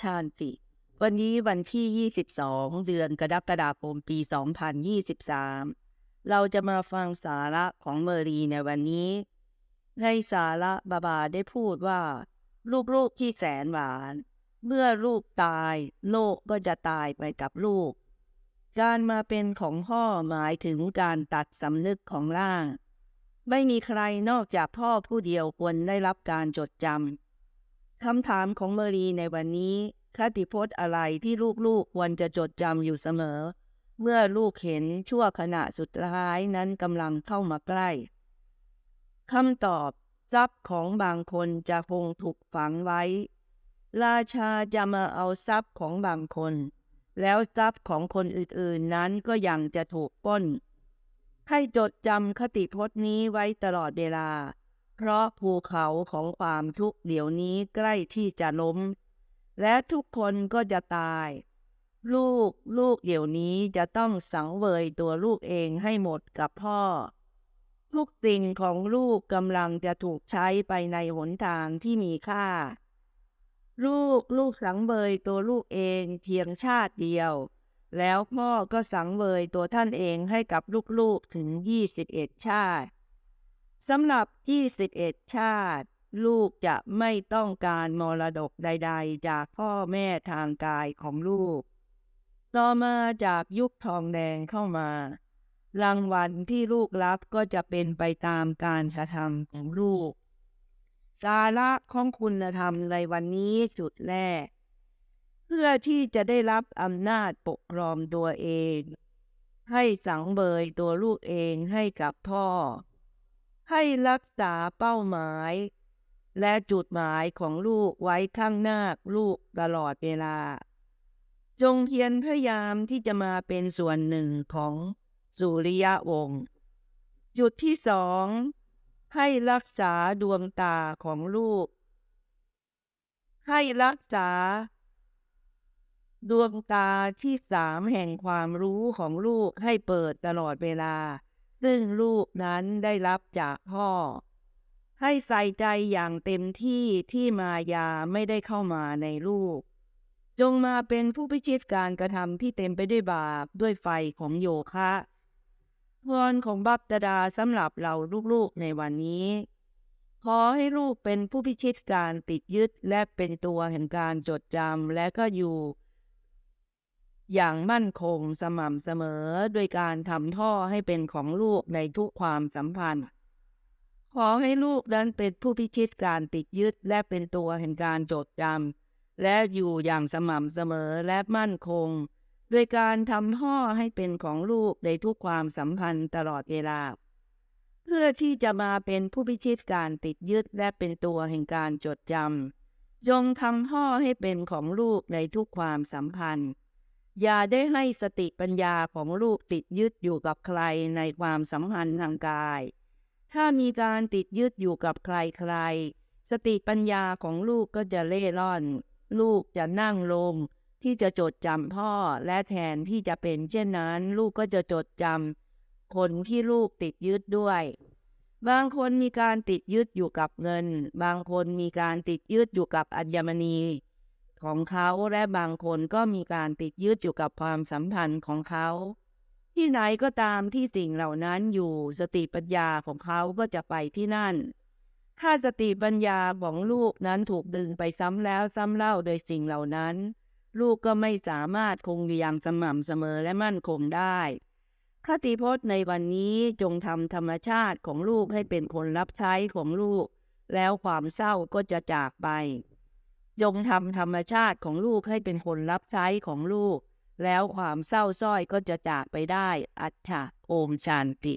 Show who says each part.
Speaker 1: ชาญติ วันนี้วันที่ 22 เดือนกรกฎาคมปี 2023 เราจะมาฟังสาระของเมอรีในวันนี้ ในสาระบาบาได้พูดว่า ลูกๆที่แสนหวาน เมื่อลูกตาย โลกก็จะตายไปกับลูก การมาเป็นของพ่อหมายถึงการตัดสำนึกของร่าง ไม่มีใครนอกจากพ่อผู้เดียวควรได้รับการจดจำ คำถามของเมรีในวันนี้คติพจน์อะไรที่ลูกๆควรจะจดจำอยู่เสมอ เมื่อลูกเห็นชั่วขณะสุดท้ายนั้นกำลังเข้ามาใกล้คำตอบทรัพย์ของบางคนจะคงถูกฝังไว้ ราชาจะมาเอาทรัพย์ของบางคน แล้วทรัพย์ของคนอื่นๆนั้นก็ยังจะถูกป้น ให้จดจำคติพจน์นี้ไว้ตลอดเวลา เพราะภูเขาของความทุกข์เดี๋ยวนี้ใกล้ที่จะล้ม และทุกคนก็จะตาย ลูกลูกเดี๋ยวนี้จะต้องสังเวยตัวลูกเองให้หมดกับพ่อ ทุกสิ่งของลูกกำลังจะถูกใช้ไปในหนทางที่มีค่า ลูกลูกสังเวยตัวลูกเองเพียงชาติเดียว แล้วพ่อก็สังเวยตัวท่านเองให้กับลูกๆถึง21ชาติ สำหรับ 21 ชาติ ลูกจะไม่ต้องการมรดกใด ๆ จากพ่อแม่ทางกายของลูก ต่อมาจากยุคทองแดงเข้ามา รางวัลที่ลูกรับก็จะเป็นไปตามการกระทำของลูก สาระของคุณธรรมในวันนี้จุดแรก เพื่อที่จะได้รับอำนาจปกครองตัวเอง ให้สังเบยตัวลูกเองให้กับพ่อ ให้รักษาเป้าหมาย และจุดหมายของลูกไว้ข้างหน้าลูกตลอดเวลา จงเพียรพยายามที่จะมาเป็นส่วนหนึ่งของสุริยวงศ์จุดที่สองให้รักษาดวงตาของลูก ให้รักษา ดวงตาที่สามแห่งความรู้ของลูกให้เปิดตลอดเวลา ซึ่งลูกนั้นได้รับจากพ่อ ให้ใส่ใจอย่างเต็มที่ที่มายาไม่ได้เข้ามาในลูก จงมาเป็นผู้พิชิตการกระทำที่เต็มไปด้วยบาปด้วยไฟของโยคะพรของบัพตดาสำหรับเราลูกๆในวันนี้ ขอให้ลูกเป็นผู้พิชิตการติดยึดและเป็นตัวแห่งการจดจำและก็อยู่ อย่างมั่นคงสม่ำเสมอโดยการทำท่อให้เป็นของลูกในทุกความสัมพันธ์ ขอให้ลูกนั้นเป็นผู้พิชิตการติดยึดและเป็นตัวแห่งการจดจำและอยู่อย่างสม่ำเสมอและมั่นคง โดยการทำท่อให้เป็นของลูกในทุกความสัมพันธ์ตลอดเวลา เพื่อที่จะมาเป็นผู้พิชิตการติดยึดและเป็นตัวแห่งการจดจำจงทำท่อให้เป็นของลูกในทุกความสัมพันธ์ อย่าได้ให้สติปัญญาของลูกติดยึดอยู่กับใครในความสัมพันธ์ทางกาย ถ้ามีการติดยึดอยู่กับใครใคร สติปัญญาของลูกก็จะเล่ร่อน ลูกจะนั่งลง ที่จะจดจำพ่อและแทนที่จะเป็นเช่นนั้น ลูกก็จะจดจำคนที่ลูกติดยึดด้วย บางคนมีการติดยึดอยู่กับเงิน บางคนมีการติดยึดอยู่กับอัญมณี ของเขาและบางคนก็มีการติดยึดอยู่กับความสัมพันธ์ของเขา ที่ไหนก็ตามที่สิ่งเหล่านั้นอยู่สติปัญญาของเขาก็จะไปที่นั่น ถ้าสติปัญญาของลูกนั้นถูกดึงไปซ้ำแล้วซ้ำเล่าโดยสิ่งเหล่านั้น ลูกก็ไม่สามารถคงอยู่อย่างสม่ำเสมอและมั่นคงได้คติพจน์ในวันนี้จงทำธรรมชาติของลูกให้เป็นคนรับใช้ของลูก แล้วความเศร้าก็จะจากไป จงทำธรรมชาติของลูกให้เป็นคนรับใช้ของลูก แล้วความเศร้าส้อยก็จะจากไปได้ อัจฉะโอมชานติ